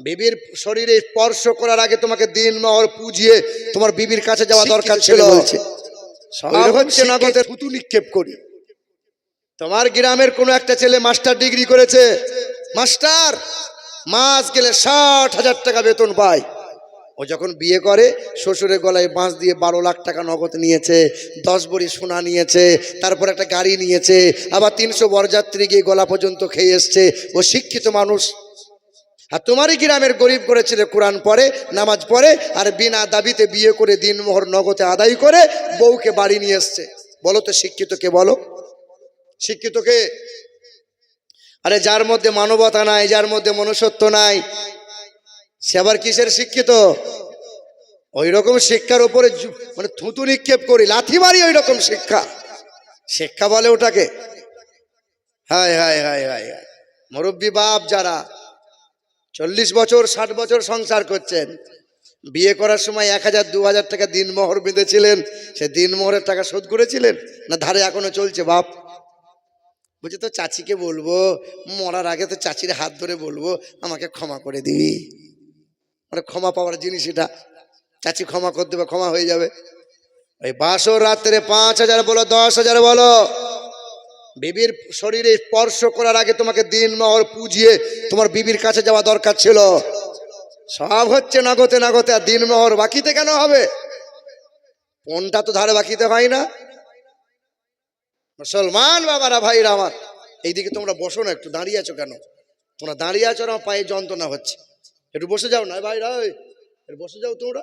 বিবির শরীরে স্পর্শ করার আগে তোমাকে দিন মহর পুজিয়ে তোমার বিবির কাছে যাওয়া দরকার ছিল হচ্ছে নগদের নিক্ষেপ করি। তোমার গ্রামের কোনো একটা ছেলে মাস্টার ডিগ্রি করেছে। মাস্টার মাস গেলে ষাট হাজার টাকা বেতন পায়। ও যখন বিয়ে করে শ্বশুরের গলায় বাঁশ দিয়ে বারো লাখ টাকা নগদ নিয়েছে দশ বড়ি সোনা নিয়েছে তারপর একটা গাড়ি নিয়েছে আবার তিনশো বরযাত্রী গিয়ে গলা পর্যন্ত খেয়ে এসছে। ও শিক্ষিত মানুষ। আর তোমারই গ্রামের গরিব করেছিলে কোরআন পড়ে, নামাজ পড়ে, আর বিনা দাবিতে বিয়ে করে দিনমোহর নগদে আদায় করে বউকে বাড়ি নিয়ে এসছে। বলো তো শিক্ষিত কে বলো। শিক্ষিত কে আরে যার মধ্যে মানবতা নাই, যার মধ্যে মনুষ্যত্ব নাই, সে আবার কিসের শিক্ষিত? ওই রকম শিক্ষার উপরে মানে থুতু নিক্ষেপ করি, লাথি মারি ওই রকম শিক্ষা। শিক্ষা বলে ওটাকে। হায় হায় হায় হায় হায়। মুরব্বী বাপ যারা চল্লিশ বছর, ষাট বছর সংসার করছেন। বিয়ে করার সময় এক হাজার, দু হাজার টাকা দিনমোহর বেঁধেছিলেন। সে দিনমোহরের টাকা শোধ করেছিলেন? না ধারে এখনও চলছে, বাপ? বলছি তো চাচিকে বলব, মরার আগে তো চাচির হাত ধরে বলব, আমাকে ক্ষমা করে দিবি। মানে ক্ষমা পাওয়ার জিনিস এটা। চাচি ক্ষমা করে দেবে ক্ষমা হয়ে যাবে। ওই বাসর রাত্রে পাঁচ হাজার বলো, দশ হাজার বলো। বিবির শরীরে স্পর্শ করার আগে তোমাকে দিন মহর পুজিয়ে তোমার বিবির কাছে যাওয়া দরকার ছিল। সব হচ্ছে নগতে নগতে, আর দিন মহর বাকিতে কেন হবে? কোনটা তো ধারে বাকিতে হয় না। মুসলমান বাবারা, ভাইরা আমার, এইদিকে তোমরা বসো না, একটু দাঁড়িয়ে আছো কেন? তোমরা দাঁড়িয়ে আছো আমার পায়ে যন্ত্রণা হচ্ছে। একটু বসে যাও না, ভাইরা বসে যাও তোমরা।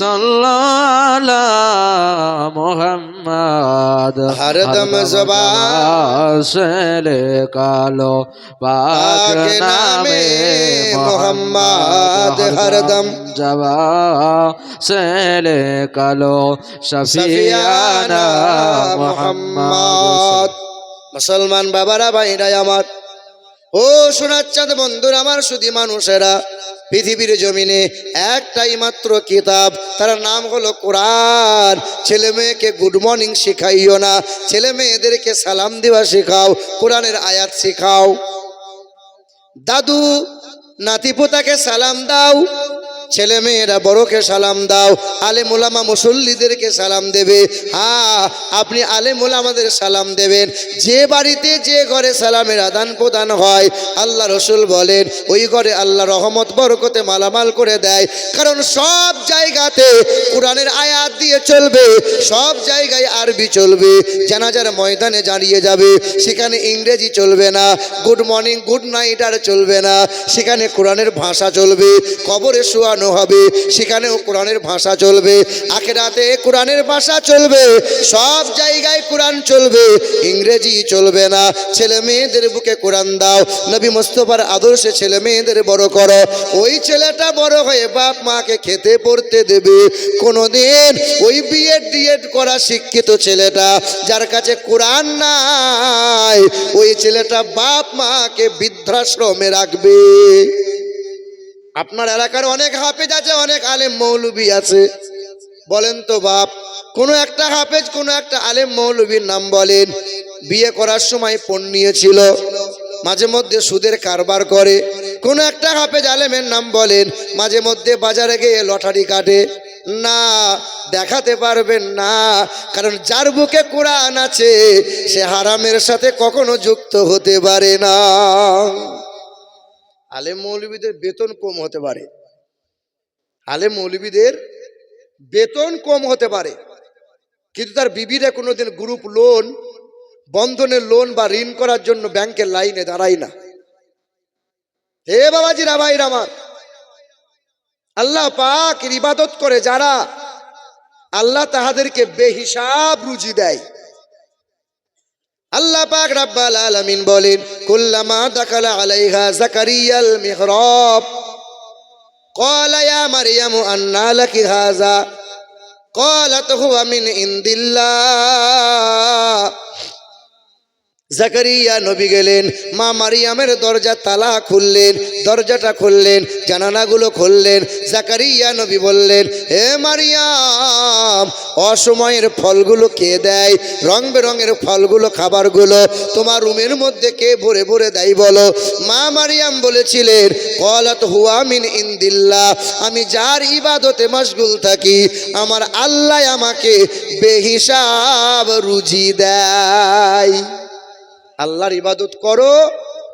সল্লালা মোহাম্মদ হরদম সবাসলে কালো পাক নামে মোহাম্মদ হরদম জবা সেলে কালো শফিয়ানা মোহাম্মদ মুসলমান বাবারা ভাইরা আমার। ও শোনাচ্চাঁদ বন্ধুর, আমার শুধু মানুষেরা, পৃথিবীর জমিনে একটাই মাত্র কিতাব, তার নাম হলো কোরআন। ছেলে মেয়েকে গুড মর্নিং শেখাইও না, ছেলে মেয়েদেরকে সালাম দেওয়া শেখাও, কোরআনের আয়াত শেখাও। দাদু নাতিপোতাকে সালাম দাও ছেলে মেয়েরা বড়কে সালাম দাও আলে মোলামা মুসল্লিদেরকে সালাম দেবে। হ্যাঁ আপনি আলে মোলামাদের সালাম দেবেন। যে বাড়িতে যে ঘরে সালামের আদান প্রদান হয়, আল্লাহ রসুল বলেন, ওই ঘরে আল্লাহ রহমত, বরকতে মালামাল করে দেয়। কারণ সব জায়গাতে কোরআনের আয়াত দিয়ে চলবে, সব জায়গায় আরবি চলবে, জানাজার ময়দানে দাঁড়িয়ে যাবে, সেখানে ইংরেজি চলবে না গুড মর্নিং গুড নাইট আর চলবে না, সেখানে কোরআনের ভাষা চলবে, কবরে শোয়ানো হবে, সেখানেও কোরআনের ভাষা চলবে, আখেরাতে কোরআনের ভাষা চলবে, সব জায়গায় কোরআন চলবে, ইংরেজি চলবে না, ছেলে মেয়েদের বুকে কোরআন দাও, নবী মোস্তফার আদর্শে ছেলে মেয়েদের বড় করো, ওই ছেলেটা বড় হয়ে বাপ মাকে খেতে পড়তে দেবে, কোনোদিন ওই বিএড, ডিএড করা শিক্ষিত ছেলেটা, যার কাছে কোরআন নাই, ওই ছেলেটা বাপ মাকে বৃদ্ধাশ্রমে রাখবে। আপনার এলাকার অনেক হাফেজ আছে, অনেক আলেম মৌলবী আছে। বলেন তো বাপ, কোনো একটা হাফেজ, কোনো একটা আলেম মৌলবীর নাম বলেন। বিয়ে করার সময় পণ নিয়েছিল, মাঝে মধ্যে সুদের কারবার করে। কোনো একটা হাফেজ আলেমের নাম বলেন, মাঝে মধ্যে বাজারে গিয়ে লটারি কাটে। না, দেখাতে পারবেন না, কারণ যার বুকে কোরআন আছে, সে হারামের সাথে কখনো যুক্ত হতে পারে না। আলেম মৌলবীদের বেতন কম হতে পারে। আলেম মৌলবীদের বেতন কম হতে পারে। কিন্তু তার বিবিরা কোনোদিন গ্রুপ লোন, বন্ধনের লোন বা ঋণ করার জন্য ব্যাংকের লাইনে দাঁড়ায় না। হে বাবাজি ভাইর আমার। আল্লাহ পাক ইবাদত করে যারা আল্লাহ তাহাদেরকে বেহিসাব রুজি দেয়। আল্লাহ পাক রাব্বাল আলামিন বলেন কুল্লামা দাখালা আলাইহা জাকারিয়াল মিহরাব قال يا مريم أنى لك هذا قالت هو من عند الله জাকারিয়া নবী গেলেন, মা মারিয়ামের দরজা তালা খুললেন, দরজাটা খুললেন, জানানাগুলো খুললেন। জাকারিয়া নবী বললেন, হে মারিয়াম, অসময়ের ফলগুলো কে দেয়? রং বেরঙের ফলগুলো, খাবারগুলো তোমার রুমের মধ্যে কে ভরে ভরে দেয় বলো? মা মারিয়াম বলেছিলেন, কলাত হুয়া মিন ইন্দিল্লাহ, আমি যার ইবাদতে মশগুল থাকি, আমার আল্লাহ আমাকে বেহিসাব রুজি দেয়। আল্লাহর ইবাদত করো,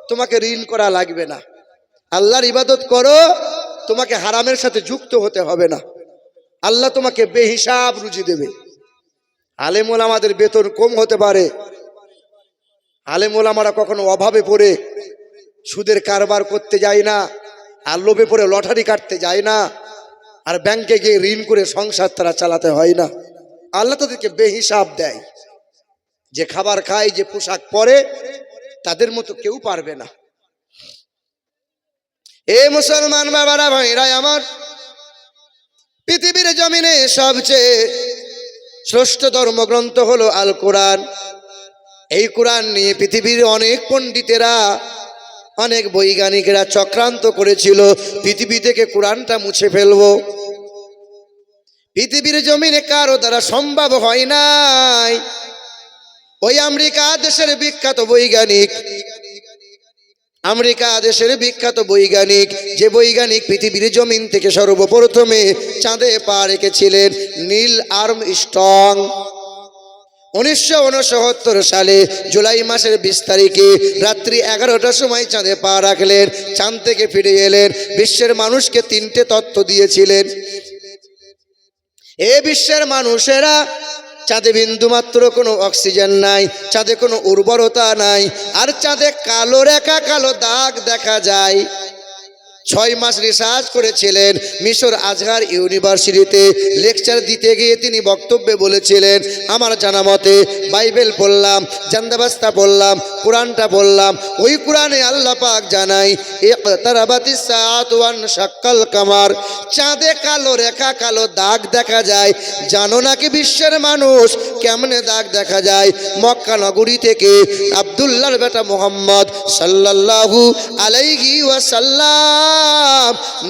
তোমাকে ঋণ করা লাগবে না। আল্লাহর ইবাদত করো, তোমাকে হারামের সাথে যুক্ত হতে হবে না। আল্লাহ তোমাকে বেহিসাব রুজি দেবে। আলেমুল আমাদের বেতন কম হতে পারে। আলেমুল আমরা কখনো অভাবে পড়ে, সুদের কারবার করতে যায় না, আর লোভে পড়ে লটারি কাটতে যায় না, আর ব্যাংকে গিয়ে ঋণ করে সংসার তারা চালাতে হয় না। আল্লাহ তাদেরকে বেহিসাব দেয়। যে খাবার খায়, যে পোশাক পরে, তাদের মতো কেউ পারবে না। এ মুসলমান বাবারা, ভাইরা আমার, পৃথিবীর জমিনে সবচেয়ে শ্রেষ্ঠ ধর্মগ্রন্থ হলো আল কোরআন এই কোরআন নিয়ে পৃথিবীর অনেক পণ্ডিতেরা, অনেক বৈজ্ঞানিকেরা চক্রান্ত করেছিল, পৃথিবী থেকে কোরআনটা মুছে ফেলব। পৃথিবীর জমিনে কারও দ্বারা সম্ভব হয় নাই। ওই আমেরিকা দেশের বিখ্যাত বৈজ্ঞানিক। আমেরিকা দেশের বিখ্যাত বৈজ্ঞানিক, যে বৈজ্ঞানিক পৃথিবীর জমিন থেকে সর্বপ্রথমে চাঁদে পা রেখেছিলেন নীল আর্ম স্ট্রং উনিশশো সালে জুলাই মাসের বিশ তারিখে রাত্রি এগারোটার সময় চাঁদে পা রাখলেন, চাঁদ থেকে ফিরে এলেন, বিশ্বের মানুষকে তিনটে তত্ত্ব দিয়েছিলেন। এ বিশ্বের মানুষেরা চাঁদে বিন্দুমাত্র কোনো অক্সিজেন নাই, চাঁদে কোনো উর্বরতা নাই, আর চাঁদে কালো রেখা, কালো দাগ দেখা যায়। ছয় মাস রিসার্চ করেছিলেন মিশর আজহার ইউনিভার্সিটিতে লেকচার দিতে গিয়ে তিনি বক্তব্যে বলেছিলেন, আমার জানা মতে বাইবেল পড়লাম, জান্দাবাস্তা পড়লাম, কোরআনটা পড়লাম, ওই কোরআনে আল্লাহ পাক জানাই শাক্কাল কামার, চাঁদে কালো রেখা কালো দাগ দেখা যায়, জানো নাকি বিশ্বের মানুষ কেমনে দাগ দেখা যায়? মক্কা নগরী থেকে আবদুল্লাহর বেটা মোহাম্মদ সাল্লাল্লাহু আলাইহি ওয়াসাল্লাম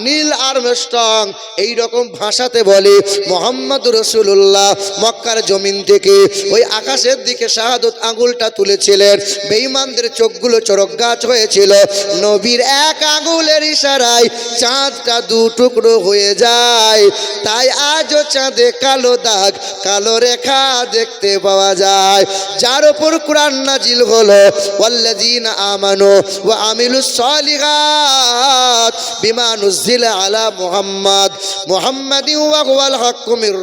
নীল আর্মস্ট্রং এই রকম ভাষাতে বলে মোহাম্মদ রসুল্লাহ মক্কার জমিন থেকে। ওই আকাশের দিকে শাহাদত আঙুলটা তুলেছিলেন। বেইমানদের চোখগুলো চরক গাছ হয়েছিল। নবীর এক আঙুলের ইশারায় চাঁদটা দু টুকরো হয়ে যায়। তাই আজও চাঁদে কালো দাগ, কালো রেখা দেখতে পাওয়া যায়। যার ওপর কোরআন নাজিল হলো আমানু ওয়া আমিলুস সালিহাত। বিমা নুজিলা আলা মুহাম্মদ। মুহাম্মাদিন ওয়া হুয়াল হাক্কু মির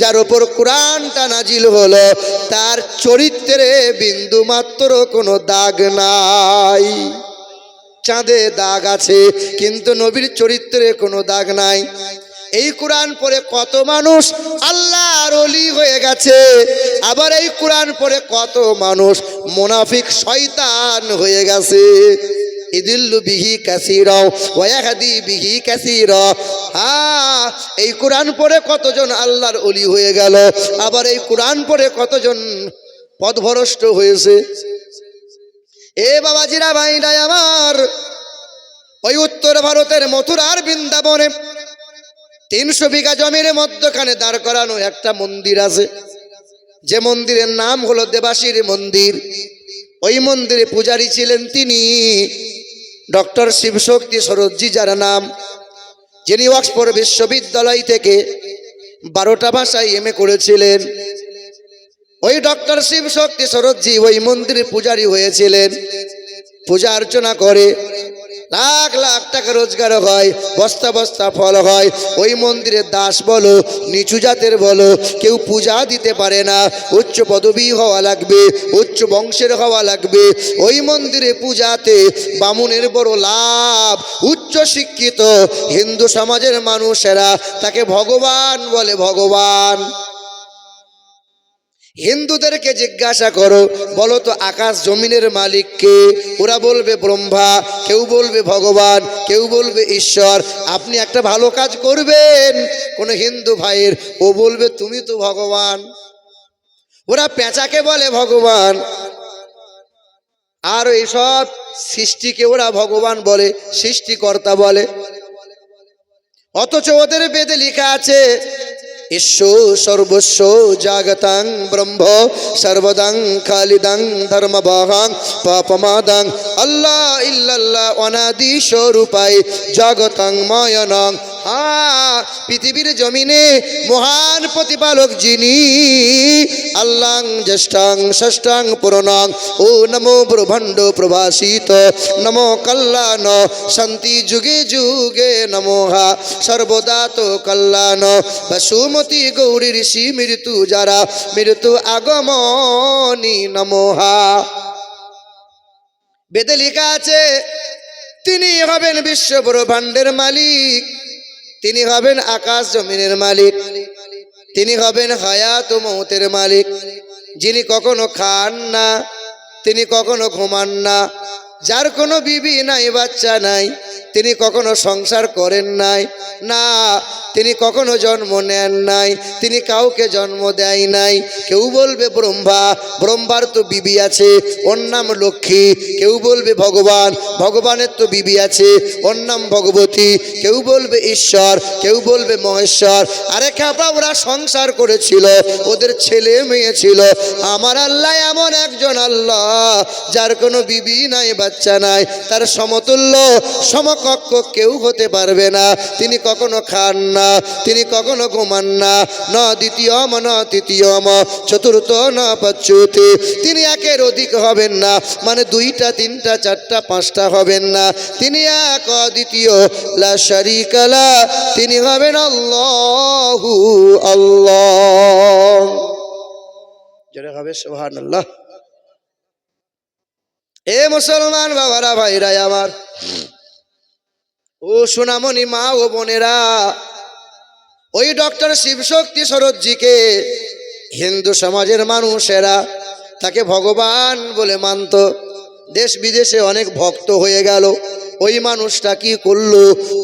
যার উপর কোরআনটা নাজিল হলো, তার চরিত্রে বিন্দু মাত্র কোনো দাগ নাই। চাঁদে দাগ আছে, কিন্তু নবীর চরিত্রে কোনো দাগ নাই। এই কোরআন পরে কত মানুষ আল্লাহর অলি হয়ে গেছে, আবার এই কোরআন পরে কত মানুষ মোনাফিক শয়তান হয়ে গেছে। ইদিল্লু বিহি কাসির ওয়াহাদি বিহি কাসির। হ্যাঁ এই কোরআন পরে কতজন আল্লাহর অলি হয়ে গেল? আবার এই কোরআন পরে কতজন পথভ্রষ্ট হয়েছে? এ বাবাজিরা, ভাইরাই আমার, ওই উত্তর ভারতের মথুরার বৃন্দাবনে তিনশো বিঘা জমির মধ্যখানে দাঁড় করানো একটা মন্দির আছে। যে মন্দিরের নাম হলো দেবাসীর মন্দির। ওই মন্দিরে পূজারী ছিলেন তিনি। ডক্টর শিবশক্তি সরোজি যার নাম, যিনি অক্সফোর্ড বিশ্ববিদ্যালয় থেকে বারোটা ভাষায় এম করেছিলেন। ওই ডক্টর শিবশক্তি সরোজি ওই মন্দিরে পূজারী হয়েছিলেন, পূজা অর্চনা করে। লাখ লাখ টাকা রোজগার হয়, বস্তা বস্তা ফল হয়। ওই মন্দিরের দাস বলো, নিচু জাতের বলো, কেউ পূজা দিতে পারে না। উচ্চ পদবী হওয়া লাগবে, উচ্চ বংশের হওয়া লাগবে। ওই মন্দিরে পূজাতে বামুনের বড় লাভ। উচ্চ শিক্ষিত হিন্দু সমাজের মানুষেরা তাকে ভগবান বলে ভগবান। হিন্দুদেরকে জিজ্ঞাসা করো, বলো তো আকাশ জমিনের মালিক কে? ওরা বলবে ব্রহ্মা, কেউ বলবে ভগবান, কেউ বলবে ঈশ্বর। আপনি একটা ভালো কাজ করবেন। কোনো হিন্দু ভাইয়ের, ও বলবে, তুমি তো ভগবান। ওরা পেঁচাকে বলে, ভগবান। আর এইসব সৃষ্টিকে ওরা ভগবান বলে, সৃষ্টিকর্তা বলে। অথচ ওদের বেদে লেখা আছে ঈশ্বর সর্বস্ব জাগতাং ব্রহ্ম সর্বদাং খালিদাং ধর্মবাহাং পাপমাদাং আল্লাহ ইল্লাল্লাহ অনাদি স্বরূপাই জগতাং ময়নং। হ্যাঁ পৃথিবীর জমিনে মহান প্রতিপালক যিনি, আল্লাং জ্যেষ্ঠাং ষষ্ঠাং পুরনাং, ও নমো ব্রহ্মাণ্ড প্রভাসিত নমো কল্যাণ, শান্তি যুগে যুগে নমো হা সর্বদা তো কল্যাণ। বসুমতি গৌরী ঋষি মৃত্যু যারা, মৃত্যু আগমনি নমো হা বেদে লেখা আছে, তিনি হবেন বিশ্ব ব্রহ্মাণ্ডের মালিক। তিনি হবেন আকাশ জমিনের মালিক। তিনি হবেন হায়াত ও মহতের মালিক। যিনি কখনো খান না, তিনি কখনো ঘুমান না। যার কোনো বিবি নাই, বাচ্চা নাই, তিনি কখনো সংসার করেন নাই। না তিনি কখনো জন্ম নেন নাই, তিনি কাউকে জন্ম দেয় নাই। কেউ বলবে, ব্রহ্মা, ব্রহ্মার তো বিবি আছে, ওর নাম লক্ষ্মী। কেউ বলবে, ভগবান, ভগবানের তো বিবি আছে, ওর নাম ভগবতী। কেউ বলবে, ঈশ্বর। কেউ বলবে, মহেশ্বর। আরে খাপা, ওরা সংসার করেছিল, ওদের ছেলে মেয়ে ছিল। আমার আল্লাহ এমন একজন আল্লাহ, যার কোনো বিবি নাই, বাচ্চা নাই। তার সমতুল্য, সমকক্ষ কেউ হতে পারবে না। তিনি কখনো খান না। তিনি কখনো ঘুমান না। ন দ্বিতীয়ম, ন তৃতীয়ম, চতুর্থ, ন পচ্যুতি তিনি একের অধিক হবেন না মানে দুইটা, তিনটা, চারটা, পাঁচটা হবেন না। তিনি এক দ্বিতীয় লা তিনি হবেন আল্লাহু আল্লাহ। যেটা হবে সোহান আল্লাহ এ মুসলমান বাবারা ভাইরা আমার। ও সোনামণি মা ও বোনেরা ওই ডক্টর শিবশক্তি শরৎজিকে হিন্দু সমাজের মানুষেরা তাকে ভগবান বলে মানত। দেশ বিদেশে অনেক ভক্ত হয়ে গেল। ওই মানুষটা কি করল?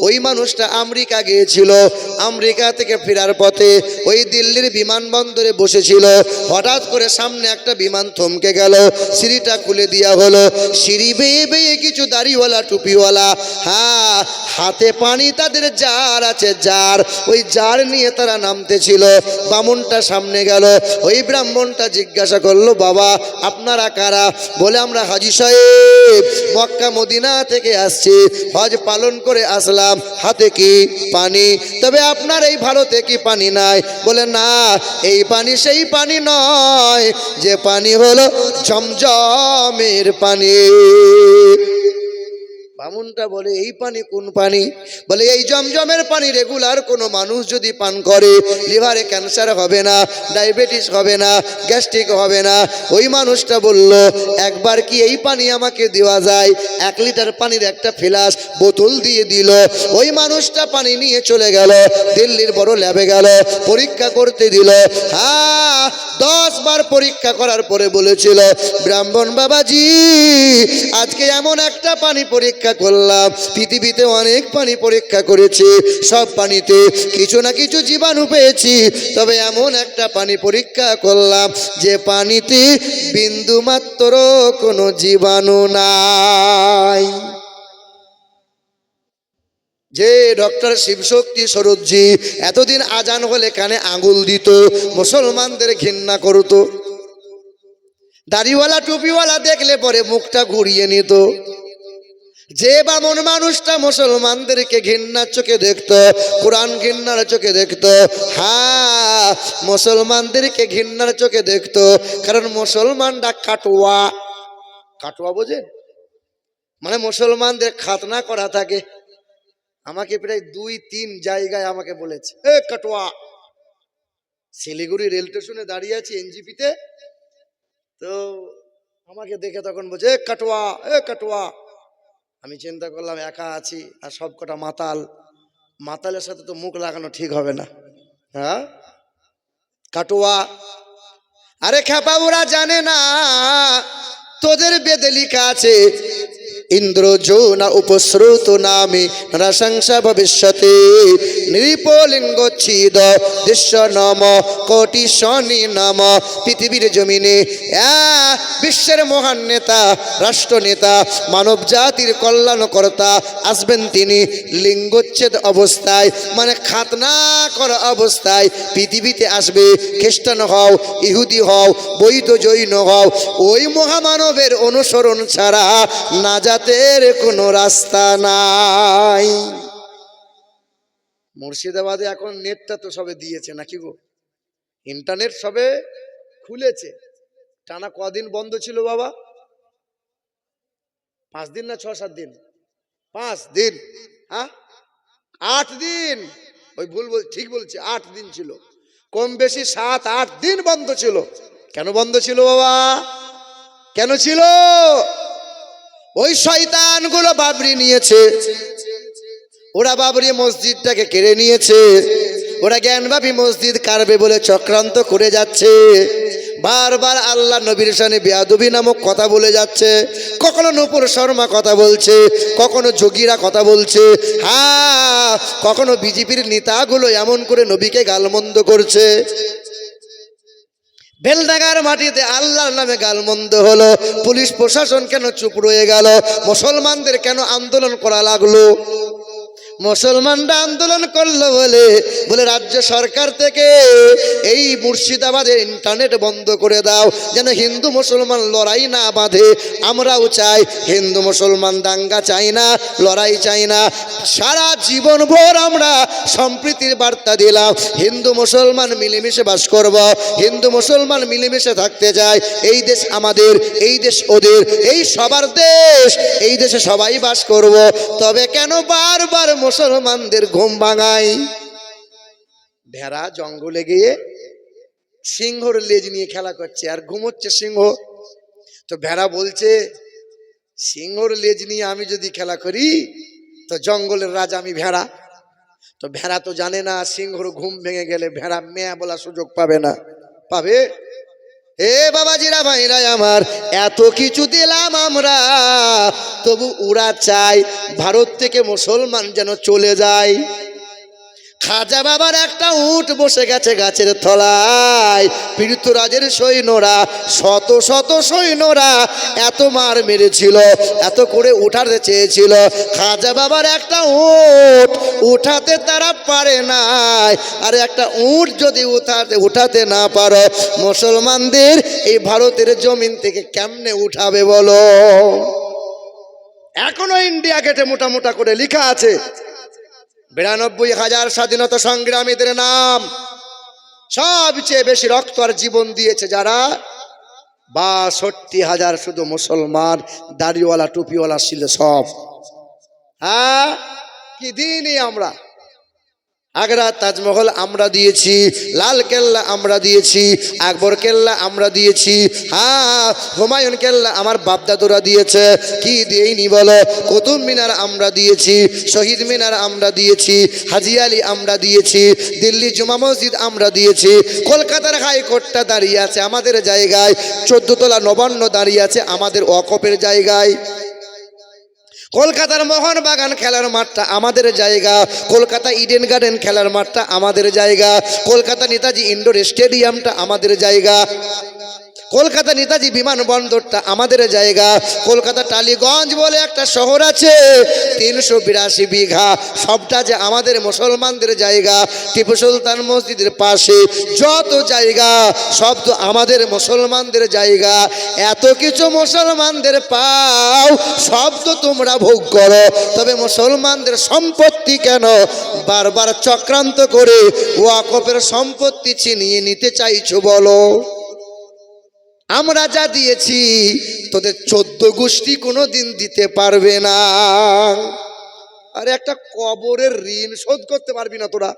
ওই মানুষটা আমেরিকা গিয়েছিল। আমেরিকা থেকে ফেরার পথে ওই দিল্লির বিমানবন্দরে বসেছিল। হঠাৎ করে সামনে একটা বিমান থমকে গেল। সিঁড়িটা খুলে দেওয়া হলো। সিঁড়ি বেয়ে বেয়ে কিছু দাড়িওয়ালা, টুপিওয়ালা হ্যাঁ হাতে পানি তাদের জার আছে জার ওই জার নিয়ে তারা নামতেছিল। বামুনটা সামনে গেল। ওই ব্রাহ্মণটা জিজ্ঞাসা করল, বাবা, আপনারা কারা? বলে, আমরা হাজি সাহেব, মক্কা, মদিনা থেকে আসছি। হজ পালন করে আসলাম। হাতে কি পানি? তবে আপনার এই ভারতে কি পানি নাই? বলে, না, এই পানি সেই পানি নয়, যে পানি হলো জমজমের পানি। বামুনটা বলে, এই পানি কোন পানি? বলে, এই জমজমের পানি রেগুলার কোনো মানুষ যদি পান করে, লিভারে ক্যান্সার হবে না, ডায়াবেটিস হবে না, গ্যাস্ট্রিক হবে না। ওই মানুষটা বলল, একবার কি এই পানি আমাকে দেওয়া যায়? এক লিটার পানির একটা ফ্লাস বোতল দিয়ে দিল। ওই মানুষটা পানি নিয়ে চলে গেল, দিল্লির বড় ল্যাবে গেল, পরীক্ষা করতে দিল। হ্যাঁ দশ বার পরীক্ষা করার পরে বলেছিল, ব্রাহ্মণ বাবাজি, আজকে এমন একটা পানি পরীক্ষা করলাম। পৃথিবীতে অনেক পানি পরীক্ষা করেছি। সব পানিতে কিছু না কিছু জীবাণু পেয়েছি। তবে এমন একটা পানি পরীক্ষা করলাম যে পানিতে বিন্দু মাত্র কোনো জীবাণু নাই। যে ডক্টর শিবশক্তি সরোজজি এতদিন আজান হলে কানে আঙুল দিত, মুসলমানদের ঘৃণা করতো। দাড়িওয়ালা, টুপিওয়ালা দেখলে পরে মুখটা ঘুরিয়ে নিত। যে বামন মানুষটা মুসলমানদেরকে ঘৃণার চোখে দেখত, কোরআন ঘৃণার চোখে দেখত হ্যাঁ মুসলমানদেরকে ঘৃণার চোখে দেখত, কারণ মুসলমানরা কাটোয়া। কাটোয়া বোঝেন? মানে মুসলমানদের খাতনা করা থাকে। আমাকে প্রায় দুই, তিন জায়গায় আমাকে বলেছে, এ কাটোয়া! শিলিগুড়ি রেল স্টেশনে দাঁড়িয়ে আছি এনজিপিতে। তো আমাকে দেখে তখন বলছে, এ কাটোয়া এ কাটোয়া! আমি চিন্তা করলাম, একা আছি আর সব কটা মাতাল। মাতালের সাথে তো মুখ লাগানো ঠিক হবে না। হ্যাঁ? কাটুয়া। আরে খেপাবুরা জানে না, তোদের বেদে লিখা আছে। ইন্দ্র যৌনা উপস্রুত নামে নরসংসা ভবিষ্যতে। নৃপলিঙ্গ ছিদ, দৃশ্য নম, কোটি শনি নম, পৃথিবীর জমিনে। বিশ্বের মহান নেতা, রাষ্ট্রনেতা মানব জাতির কল্যাণকর্তা আসবেন তিনি লিঙ্গচ্ছেদ অবস্থায়। মানে খাতনা করা অবস্থায় পৃথিবীতে আসবে, খ্রিস্টান হও, ইহুদি হও, বৈধ জৈন হও। ওই মহামানবের অনুসরণ ছাড়া নাজাতের কোনো রাস্তা নাই। মুর্শিদাবাদে এখন নেটটা তো সবে দিয়েছে নাকি গো? ইন্টারনেট সবে খুলেছে। টানা কদিন বন্ধ ছিল বাবা? পাঁচ দিন না ছ, সাত দিন? পাঁচ দিন। হ্যাঁ আট দিন। ওই ভুল বল, ঠিক বলছে, আট দিন ছিল। কম বেশি সাত, আট দিন বন্ধ ছিল। কেন বন্ধ ছিল বাবা? কেন ছিল? ওই শয়তানগুলো বাবরি নিয়েছে। ওরা বাবরি মসজিদটাকে কেড়ে নিয়েছে। ওরা জ্ঞানবাপী মসজিদ কারবে বলে চক্রান্ত করে যাচ্ছে। বারবার আল্লাহ নবীর সানে বেয়াদবি নামক কথা বলে যাচ্ছে। কখনো নূপুর শর্মা কথা বলছে, কখনো যোগীরা কথা বলছে। হ্যাঁ কখনো বিজেপির নেতাগুলো এমন করে নবীকে গালমন্দ করছে। বেলডাঙ্গার মাটিতে আল্লাহর নামে গালমন্দ হলো। পুলিশ প্রশাসন কেন চুপ রয়ে গেল? মুসলমানদের কেন আন্দোলন করা লাগল? মুসলমানরা আন্দোলন করল বলে বলে রাজ্য সরকার থেকে, এই মুর্শিদাবাদের ইন্টারনেট বন্ধ করে দাও, যেন হিন্দু মুসলমান লড়াই না বাঁধে। আমরাও চাই হিন্দু মুসলমান দাঙ্গা চাই না, লড়াই চাই না। সারা জীবন ভোর আমরা সম্প্রীতির বার্তা দিলাম, হিন্দু মুসলমান মিলেমিশে বাস করব, হিন্দু মুসলমান মিলেমিশে থাকতে চাই। এই দেশ আমাদের, এই দেশ ওদের, এই সবার দেশ, এই দেশে সবাই বাস করব। তবে কেন বারবার মুসলমানদের ঘুম ভাঙাই ভেড়া জঙ্গলে গিয়ে সিংহর লেজ নিয়ে খেলা করছে আর ঘুমোচ্ছে সিংহ। তো ভেড়া বলছে, সিংহর লেজ নিয়ে আমি যদি খেলা করি, তো জঙ্গলের রাজা আমি ভেড়া। তো ভেড়া তো জানে না, সিংহর ঘুম ভেঙে গেলে ভেড়া মেয়া বলা সুযোগ পাবে না। পাবে? এ বাবাজিরা, ভাইরা আমার, এত কিছু দিলাম আমরা। তবু ওরা চাই ভারত থেকে মুসলমান যেন চলে যায়। খাজা বাবার একটা উট বসে গেছে গাছের থলায় পীড়িতরাজের সৈন্যরা, শত শত সৈন্যরা এত মার মেরেছিল, এত করে উঠাতে চেয়েছিল। খাজা বাবার একটা উঠ উঠাতে তারা পারে নাই। আর একটা উট যদি উঠাতে উঠাতে না পারো, মুসলমানদের এই ভারতের জমিন থেকে কেমনে উঠাবে বলো? এখনও ইন্ডিয়া গেটে মোটা মোটা করে লেখা আছে বিরানব্বই হাজার স্বাধীনতা সংগ্রামীদের নাম। সবচেয়ে বেশি রক্ত আর জীবন দিয়েছে যারা? বাষট্টি হাজার শুধু মুসলমান, দাড়িওয়ালা, টুপিওয়ালা ছিল সব। হ্যাঁ? কি দিনই আমরা? আগ্রা তাজমহল আমরা দিয়েছি, লাল কেল্লা আমরা দিয়েছি, আকবর কেল্লা আমরা দিয়েছি হ্যাঁ হুমায়ুন কেল্লা আমার বাপদাদুরা দিয়েছে, কি দিয়েইনি বলো? কুতুব মিনার আমরা দিয়েছি, শহীদ মিনার আমরা দিয়েছি, হাজি আলী আমরা দিয়েছি, দিল্লি জুমা মসজিদ আমরা দিয়েছি, কলকাতার হাইকোর্টটা দাঁড়িয়ে আছে আমাদের জায়গায়, চোদ্দতলা নবান্ন দাঁড়িয়ে আছে আমাদের অকপের জায়গায়। কলকাতার মোহন বাগান খেলার মাঠটা আমাদের জায়গা। কলকাতা ইডেন গার্ডেন খেলার মাঠটা আমাদের জায়গা। কলকাতা নেতাজি ইন্ডোর স্টেডিয়ামটা আমাদের জায়গা। কলকাতা নেতাজি বিমানবন্দরটা আমাদের জায়গা। কলকাতা টালিগঞ্জ বলে একটা শহর আছে। তিনশো বিরাশি বিঘা। সবটা যে আমাদের মুসলমানদের জায়গা। টিপু সুলতান মসজিদের পাশে যত জায়গা, সব তো আমাদের মুসলমানদের জায়গা। এত কিছু মুসলমানদের পাও, সব তো তোমরা ভোগ করো। তবে মুসলমানদের সম্পত্তি কেন বারবার চক্রান্ত করে ওয়াকফের সম্পত্তি ছিনিয়ে নিতে চাইছো বলো? আমরা যা দিয়েছি, তোদের চোদ্দ গোষ্ঠী কোনো দিন দিতে পারবে না। আরে একটা কবরের ঋণ শোধ করতে পারবি না তোরা।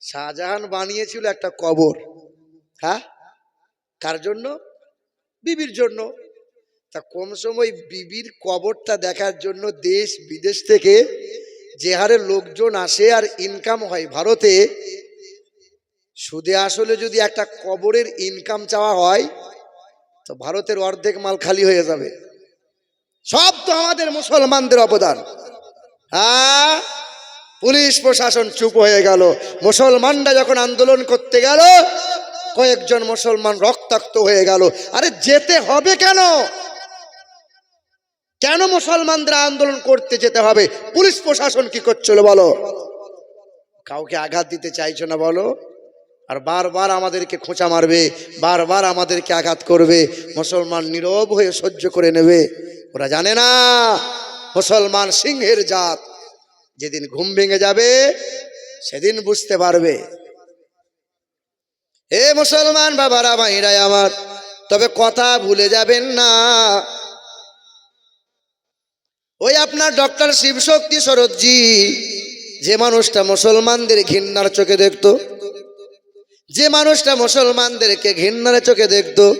শাহজাহান বানিয়েছিল একটা কবর। হ্যাঁ? কার জন্য? বিবির জন্য। তা কম সময় বিবির কবরটা দেখার জন্য দেশ বিদেশ থেকে যে হারে লোকজন আসে আর ইনকাম হয় ভারতে, সুদে আসলে যদি একটা কবরের ইনকাম চাওয়া হয় তো ভারতের অর্ধেক মাল খালি হয়ে যাবে। সব তো আমাদের মুসলমানদের অবদান। হ্যাঁ? পুলিশ প্রশাসন চুপ হয়ে গেল। মুসলমানরা যখন আন্দোলন করতে গেল, কয়েকজন মুসলমান রক্তাক্ত হয়ে গেল। আরে যেতে হবে কেন? কেন মুসলমানদের আন্দোলন করতে যেতে হবে? পুলিশ প্রশাসন কি করছিল বলো? কাউকে আঘাত দিতে চাইছো না বলো? আর বারবার আমাদেরকে খোঁচা মারবে, বারবার আমাদেরকে আঘাত করবে, মুসলমান নীরব হয়ে সহ্য করে নেবে। ওরা জানে না, মুসলমান সিংহের জাত। যেদিন ঘুম ভেঙে যাবে, সেদিন বুঝতে পারবে। এ মুসলমান বাবারা, ভাইরাই আমার, তবে কথা ভুলে যাবেন না। ওই আপনার ডক্টর শিবশক্তি শরৎজি যে মানুষটা মুসলমানদের ঘৃণার চোখে দেখতো যে মানুষটা মুসলমানদেরকে ঘৃণার চোখে দেখত,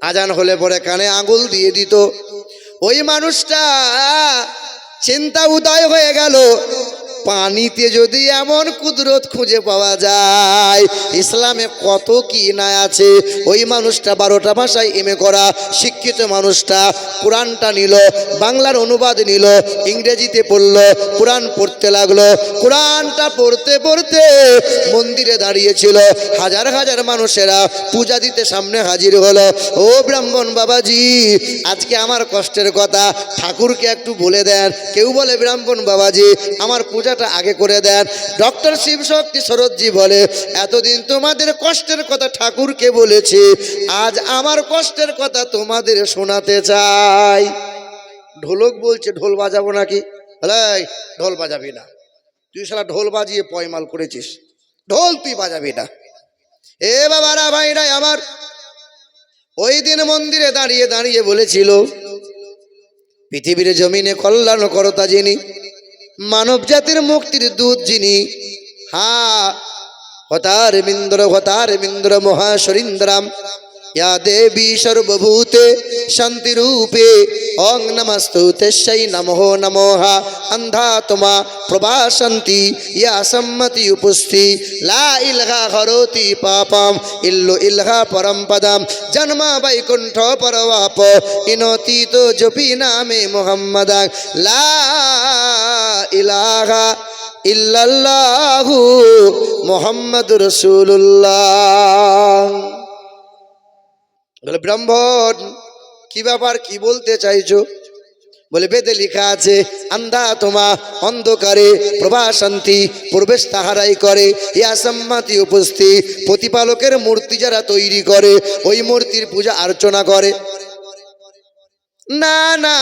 আজান হলে পরে কানে আঙুল দিয়ে দিত। ওই মানুষটা চিন্তা উদয় হয়ে গেল। পানিতে যদি এমন কুদরত খুঁজে পাওয়া যায়, ইসলামে কত কি না আছে? ওই মানুষটা বারোটা ভাষায় এমে করা, শিক্ষিত মানুষটা কোরআনটা নিল, বাংলার অনুবাদ নিল, ইংরেজিতে পড়ল, কোরআন পড়তে লাগল। কোরআনটা পড়তে পড়তে মন্দিরে দাঁড়িয়েছিল। হাজার হাজার মানুষেরা পূজা দিতে সামনে হাজির হলো। ও ব্রাহ্মণ বাবাজি, আজকে আমার কষ্টের কথা, ঠাকুরকে একটু বলে দেন। কেউ বলে, ব্রাহ্মণ বাবাজি, আমার পূজাটা আগে করে দেন। ডক্টর শিবশক্তি শরৎজি বলে, এতদিন তোমাদের কষ্টের কথা ঠাকুরকে বলেছি, আজ আমার কষ্টের কথা তোমাদের শোনাতে চাই। ঢোলক বলছে, ঢোল বাজাবো নাকি? এই, ঢোল বাজাবি না। তুই সারা ঢোল বাজিয়ে পয়মাল করেছিস। ঢোল তুই বাজাবি না। এ বাবারা ভাইরাই আমার, ওই দিন মন্দিরে দাঁড়িয়ে দাঁড়িয়ে বলেছিল, পৃথিবীর জমিনে কল্যাণ করতা যিনি মানব জাতির মুক্তির দুধ যিনি হা হতার মিন্দ্র হতার মিন্দ্র মহাশরীন্দ্রাম ইয়া দেবী সর্বভূতে শান্তিরূপে অং নমস্তুতে সেই নমো নমোহা অন্ধাত্মা প্রভাসন্তি ইয়া সম্মতি উপস্থি। লা ইলহা হরতি পাপম, ইল্লু ইলহা পরম পদম। জন্ম বৈকুণ্ঠ পরবাপ ইনতি তো জপি নামে মোহাম্মদ। লা ইলাহা ইল্লাল্লাহু মোহাম্মদ রসুল্লাহ বলে, ব্রাহ্মণ, কি ব্যাপার? কি বলতে চাইছো? বলে, বেদে লেখা আছে আন্ধা তোমা অন্ধকারে প্রভা শান্তি প্রবেশ তাহারাই করে। ইয়া সম্মাতি উপস্থিত প্রতিপালকের মূর্তি যারা তৈরি করে, ওই মূর্তির পূজা অর্চনা করে। না না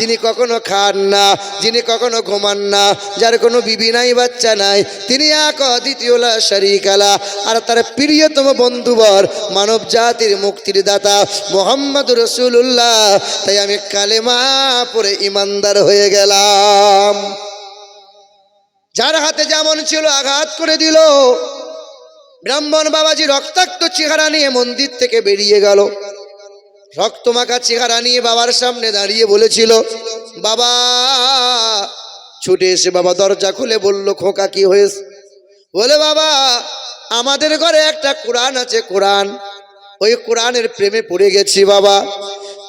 যিনি কখনো খান না, যিনি কখনো ঘুমান না, যার কোনো বিবি নাই, বাচ্চা নাই, তিনি এক দ্বিতীয়লা শরিকালা আর তার প্রিয়তম বন্ধুবর মানব জাতির মুক্তির দাতা মোহাম্মদ রসুল্লাহ তাই আমি কালেমা পরে ইমানদার হয়ে গেলাম। যার হাতে যেমন ছিল আঘাত করে দিল, ব্রাহ্মণ বাবাজি রক্তাক্ত চেহারা নিয়ে মন্দির থেকে বেরিয়ে গেল। রক্তমাখা চেহারা নিয়ে বাবার সামনে দাঁড়িয়ে বলেছিল, বাবা, ছুটে এসে বাবা দরজা খুলে বলল, খোকা কি হয়েছে? বলে, বাবা, আমাদের ঘরে একটা কোরআন আছে, কোরআন। ওই কোরআনের প্রেমে পড়ে গেছি, বাবা।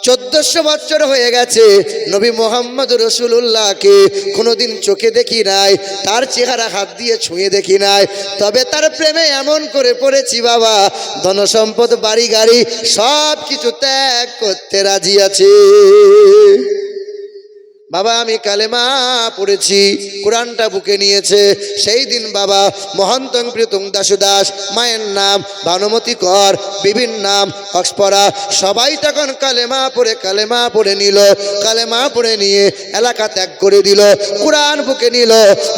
চোদ্দশো বছর হয়ে গেছে, নবী মোহাম্মদ রসুল্লাহকে কোনোদিন চোখে দেখি নাই, তার চেহারা হাত দিয়ে ছুঁয়ে দেখি নাই। তবে তার প্রেমে এমন করে পড়েছি বাবা, ধনসম্পদ, বাড়ি গাড়ি সব কিছু ত্যাগ করতে রাজি আছে। বাবা, আমি কালেমা পড়েছি, কোরআনটা বুকে নিয়েছে। সেই দিন বাবা, মহন্তং প্রীতং দাসুদাস, মায়ের নাম ভানুমতি কর বিভিন্ন নাম অক্সপরা। সবাই তখন কালেমা পড়ে কালেমা পড়ে নিল, কালেমা পড়ে নিয়ে এলাকা ত্যাগ করে দিল, কোরআন বুকে নিল,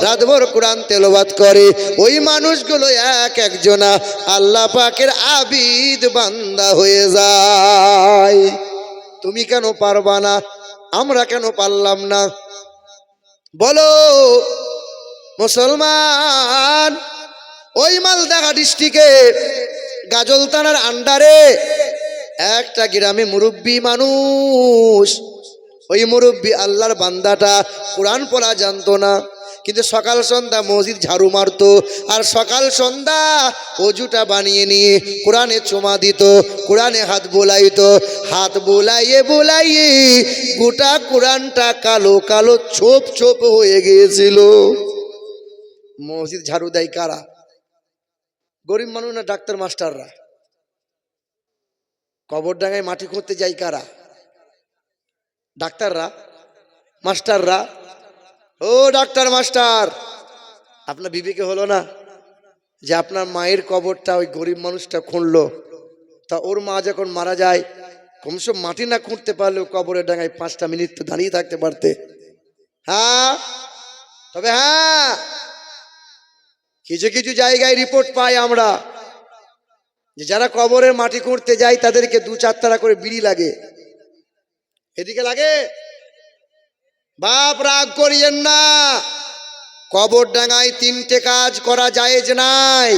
রাতভর কোরআন তেলবাদ করে। ওই মানুষগুলো এক একজনা আল্লাহ পাকের আবিদ বান্দা হয়ে যায়। তুমি কেন পারবা না? আমরা কেন পারলাম না? বলো, মুসলমান, ওই মালদাঘা ডিস্ট্রিক্টে, গাজল থানার আন্ডারে একটা গ্রামে মুরব্বী মানুষ। ওই মুরব্বী আল্লাহর বান্দাটা কোরআন পড়া জানতো না। কিন্তু সকাল সন্ধ্যা মসজিদ ঝাড়ু মারতো, আর সকাল সন্ধ্যা অজুটা বানিয়ে নিয়ে কোরআনে চুমা দিত, কোরআনে হাত বোলাইতো। হাত বোলাইয়ে বোলাইয়ে গোটা কোরআনটা কালো কালো ছোপ ছোপ হয়ে গিয়েছিল। মসজিদ ঝাড়ু দেয় কারা? গরিব মানুষ না ডাক্তার মাস্টাররা? কবর ডাঙায় মাটি করতে যাই কারা? ডাক্তাররা? মাস্টাররা? ও ডাক্তার মাস্টার, আপনার বিবেকে হলো না যে আপনার মায়ের কবরটা ওই গরিব মানুষটা খুঁড়লো। তা ওর মা যখন মারা যায় কমসে মাটি না খুঁড়তে পারলেও কবরের ডাঙায় পাঁচটা মিনিট তো দাঁড়িয়ে থাকতে পারতে। হ্যাঁ? তবে হ্যাঁ কিছু কিছু জায়গায় রিপোর্ট পাই আমরা যে যারা কবরের মাটি খুঁড়তে যায়, তাদেরকে দু চার তারা করে বিড়ি লাগে। এদিকে লাগে? বাপ, রাগ করিয়েন না। কবর ডাঙায় তিনটে কাজ করা যায় নাই।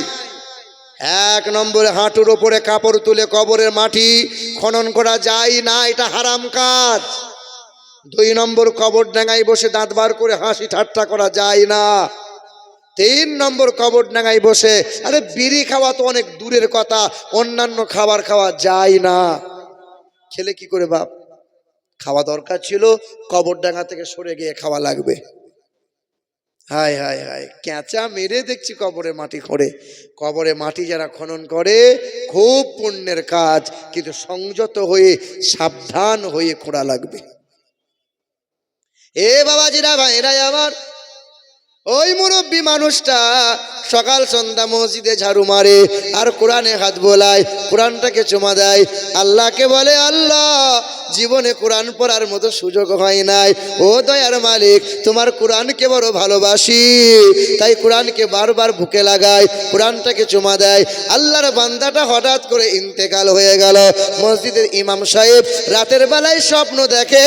এক নম্বরে হাঁটুর ওপরে কাপড় তুলে কবরের মাটি খনন করা যায় না, এটা হারাম কাজ। দুই নম্বর কবর ডাঙায় বসে দাঁত বার করে হাসি ঠাট্টা করা যায় না। তিন নম্বর কবর ডাঙায় বসে, আরে বিড়ি খাওয়া তো অনেক দূরের কথা, অন্যান্য খাবার খাওয়া যায় না। খেলে কি করে বাপ? খাওয়া দরকার ছিল, কবর ডাঙা থেকে সরে গিয়ে খাওয়া লাগবে। হায় হায় হায়, ক্যাঁচা মেরে দেখছি কবরে মাটি খোঁড়ে। কবরে মাটি যারা খনন করে, খুব পুণ্যের কাজ, কিন্তু সংযত হয়ে, সাবধান হয়ে খোঁড়া লাগবে। এ বাবাজিরা ভাইরাই আমার। ওই মুরব্বী মানুষটা সকাল সন্ধ্যা মসজিদে ঝাড়ু মারে, আর কোরআনে হাত বোলায়, কোরআনটাকে চুমা দেয়। আল্লাহকে বলে, আল্লাহ জীবনে কোরআন পড়ার মতো সুযোগ হয় নাই। ও দয়ার মালিক, তোমার কোরআনকে বড় ভালোবাসি। তাই কোরআনকে বারবার বুকে লাগায় কোরআনটাকে চুমা দেয়। আল্লাহর বান্দাটা হঠাৎ করে ইন্তেকাল হয়ে গেল। মসজিদের ইমাম সাহেব রাতের বেলায় স্বপ্ন দেখে,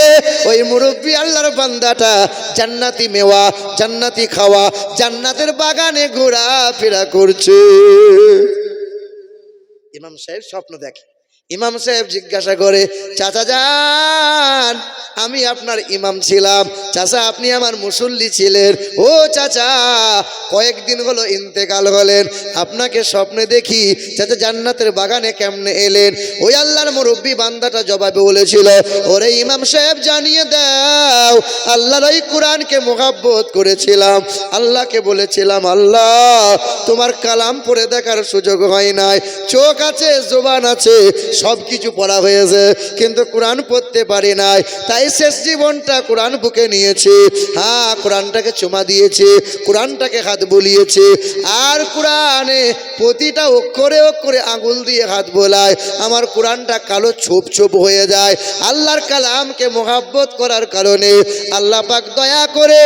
ওই মুরব্বী আল্লাহর বান্দাটা জান্নাতি মেওয়া, জান্নাতি খাওয়া, জান্নাতের বাগানে ঘোরাফেরা করছে। ইমাম সাহেব স্বপ্ন দেখে। ইমাম সাহেব জিজ্ঞাসা করে, চাচা যান, আমি আপনার ইমাম ছিলাম। চাচা, আপনি আমার মুসল্লি ছিলেন। ও চাচা, কয়েকদিন হলো ইন্তেকাল হলেন। আপনাকে স্বপ্নে দেখি, চাচা জান্নাতের বাগানে কেমনে এলেন? ওই আল্লাহর মুরব্বী বান্দাটা জবাবে বলেছিল, ওরে ইমাম সাহেব, জানিয়ে দাও, আল্লাহর ওই কোরআনকে মোহাব্বত করেছিলাম। আল্লাহকে বলেছিলাম, আল্লাহ, তোমার কালাম পড়ে দেখার সুযোগ হয় নাই। চোখ আছে, জোবান আছে সব কিছু পড়া হয়েছে, কিন্তু কোরআন পড়তে পারি নাই। তাই শেষ জীবনটা কোরআন বুকে নিয়েছে। হ্যাঁ কোরআনটাকে চুমা দিয়েছে, কোরআনটাকে হাত বলিয়েছে। আর কোরআনে প্রতিটা অক্ষরে অক্ষরে আঙুল দিয়ে হাত বোলায় আমার কোরআনটা কালো ছোপ ছোপ হয়ে যায়। আল্লাহর কালামকে মোহাব্বত করার কারণে আল্লাহ পাক দয়া করে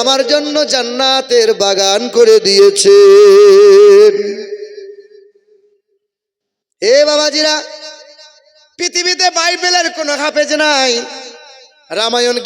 আমার জন্য জান্নাতের বাগান করে দিয়েছে এ বাবাজিরা পৃথিবীতে বাইবেলের কোনো হাফেজ নাই। রামায়ণ